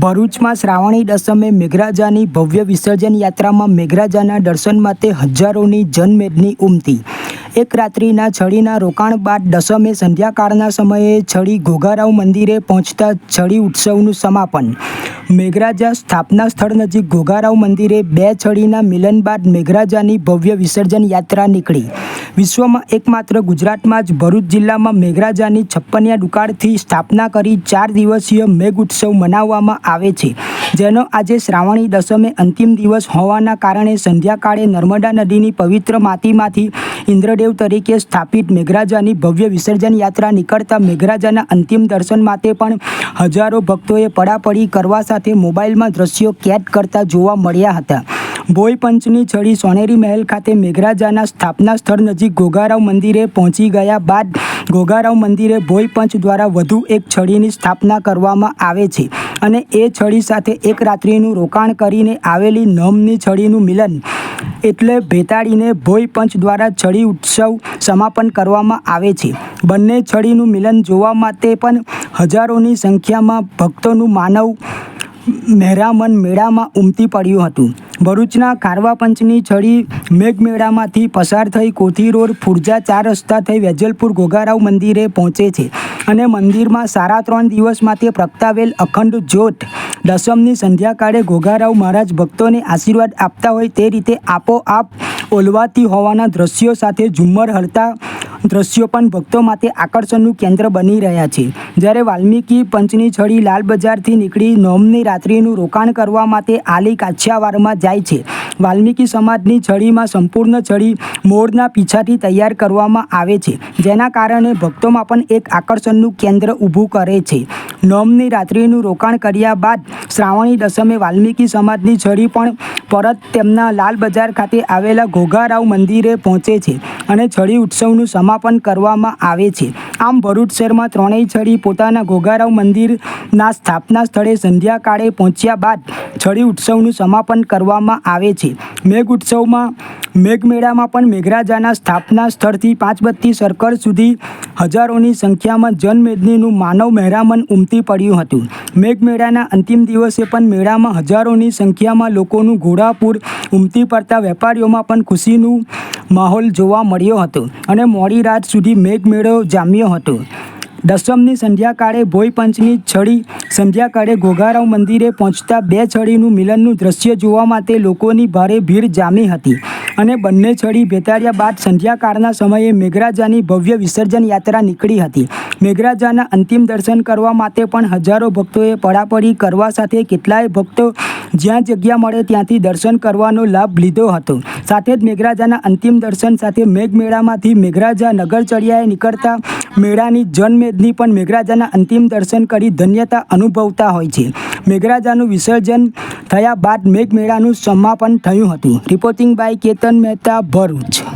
ભરૂચમાં શ્રાવણી દસમે મેઘરાજાની ભવ્ય વિસર્જન યાત્રામાં મેઘરાજાના દર્શન માટે હજારોની જનમેદની ઉમટી. એક રાત્રિના છડીના રોકાણ બાદ દસમે સંધ્યાકાળના સમયે છડી ઘોઘારાવ મંદિરે પહોંચતા છડી ઉત્સવનું સમાપન. મેઘરાજા સ્થાપના સ્થળ નજીક ઘોઘારાવ મંદિરે બે છડીના મિલન બાદ મેઘરાજાની ભવ્ય વિસર્જન યાત્રા નીકળી. વિશ્વમાં એકમાત્ર ગુજરાતમાં જ ભરૂચ જિલ્લામાં મેઘરાજાની છપ્પનિયા દુકાળથી સ્થાપના કરી ચાર દિવસીય મેઘ ઉત્સવ મનાવવામાં આવે છે, જેનો આજે શ્રાવણી દસમે અંતિમ દિવસ હોવાના કારણે સંધ્યાકાળે નર્મદા નદીની પવિત્ર માટીમાંથી ઇન્દ્રદેવ તરીકે સ્થાપિત મેઘરાજાની ભવ્ય વિસર્જન યાત્રા નીકળતા મેઘરાજાના અંતિમ દર્શન માટે પણ હજારો ભક્તોએ પડાપડી કરવા સાથે મોબાઈલમાં દ્રશ્યો કેદ કરતા જોવા મળ્યા હતા. ભોયપંચની છડી સોનેરી મહેલ ખાતે મેઘરાજાના સ્થાપના સ્થળ નજીક ગોગારાવ મંદિરે પહોંચી ગયા બાદ ગોગારાવ મંદિરે ભોયપંચ દ્વારા વધુ એક છડીની સ્થાપના કરવામાં આવે છે અને એ છડી સાથે એક રાત્રિનું રોકાણ કરીને આવેલી નમની છડીનું મિલન એટલે ભેતાળીને ભોયપંચ દ્વારા છડી ઉત્સવ સમાપન કરવામાં આવે છે. બંને છડીનું મિલન જોવા માટે પણ હજારોની સંખ્યામાં ભક્તોનું માનવ મહેરામન મેળામાં ઉમટી પડ્યું હતું. ભરૂચના કારવા પંચની છડી મેઘમેળામાંથી પસાર થઈ કોથી રોડ ફુરજા ચાર રસ્તા થઈ વેજલપુર ગોગારાવ મંદિરે પહોંચે છે અને મંદિરમાં સારા ત્રણ દિવસ માટે પ્રગટાવેલ અખંડ જ્યોત. દસમની સંધ્યાકાળે ગોગારાવ મહારાજ ભક્તોને આશીર્વાદ આપતા હોય તે રીતે આપોઆપ ઓલવાતી હોવાના દ્રશ્યો સાથે ઝુમ્મર હલતા દ્રશ્યો પણ ભક્તો માટે આકર્ષણનું કેન્દ્ર બની રહ્યા છે. જ્યારે વાલ્મીકી પંચની છડી લાલ બજારથી નીકળી નોમની રાત્રિનું રોકાણ કરવા માટે આલી કાછિયાવાડમાં જાય છે. વાલ્મીકી સમાજની છડીમાં સંપૂર્ણ છડી મોરના પીછાથી તૈયાર કરવામાં આવે છે. જેના કારણે ભક્તોમાં પણ એક આકર્ષણનું કેન્દ્ર ઊભું કરે છે. નોમની રાત્રિનું રોકાણ કર્યા બાદ શ્રાવણી દસમે વાલ્મીકી સમાજની છડી પણ પરત તેમના લાલ બજાર ખાતે આવેલા ઘોઘારાવ મંદિરે પહોંચે છે અને છડી ઉત્સવનું સમાપન કરવામાં આવે છે. આમ ભરૂચ શહેરમાં ત્રણેય છડી પોતાના ઘોઘારાવ મંદિરના સ્થાપના સ્થળે સંધ્યાકાળે પહોંચ્યા બાદ છડી ઉત્સવનું સમાપન કરવામાં આવે છે. મેઘ ઉત્સવમાં મેઘમેળામાં પણ મેઘરાજાના સ્થાપના સ્થળથી પાંચબત્તી સર્કલ સુધી હજારોની સંખ્યામાં જનમેદનીનું માનવ મહેરામન ઉમટી પડ્યું હતું. મેઘમેળાના અંતિમ દિવસે પણ મેળામાં હજારોની સંખ્યામાં લોકોનું ઘોડાપૂર ઉમટી પડતા વેપારીઓમાં પણ ખુશીનું માહોલ જોવા મળ્યો હતો અને મોડી રાત સુધી મેઘમેળો જામ્યો હતો. દસમની સંધ્યાકાળે ભોય પંચની છડી, સંધ્યાકાળે ઘોઘારાવ મંદિરે પહોંચતા બે છડીનું મિલનનું દ્રશ્ય જોવા માટે લોકોની ભારે ભીડ જામી હતી. અને બંને છડી ભેતાર્યા બાદ સંધ્યાકાળના સમયે મેઘરાજાની ભવ્ય વિસર્જન યાત્રા નીકળી હતી. મેઘરાજાના અંતિમ દર્શન કરવા માટે પણ હજારો ભક્તોએ પડાપડી કરવા સાથે કેટલાય ભક્તો જ્યાં જગ્યા મળે ત્યાંથી દર્શન કરવાનો લાભ લીધો હતો. સાથે જ મેઘરાજાના અંતિમ દર્શન સાથે મેઘમેળામાંથી મેઘરાજા નગરચર્યાએ નીકળતા મેળાની જનમેદની પણ મેઘરાજાના અંતિમ દર્શન કરી ધન્યતા અનુભવતા હોય છે. મેઘરાજાનું વિસર્જન થયા બાદ મેઘમેળાનું સમાપન થયું હતું. Reporting by Ketan Mehta, Bharuch.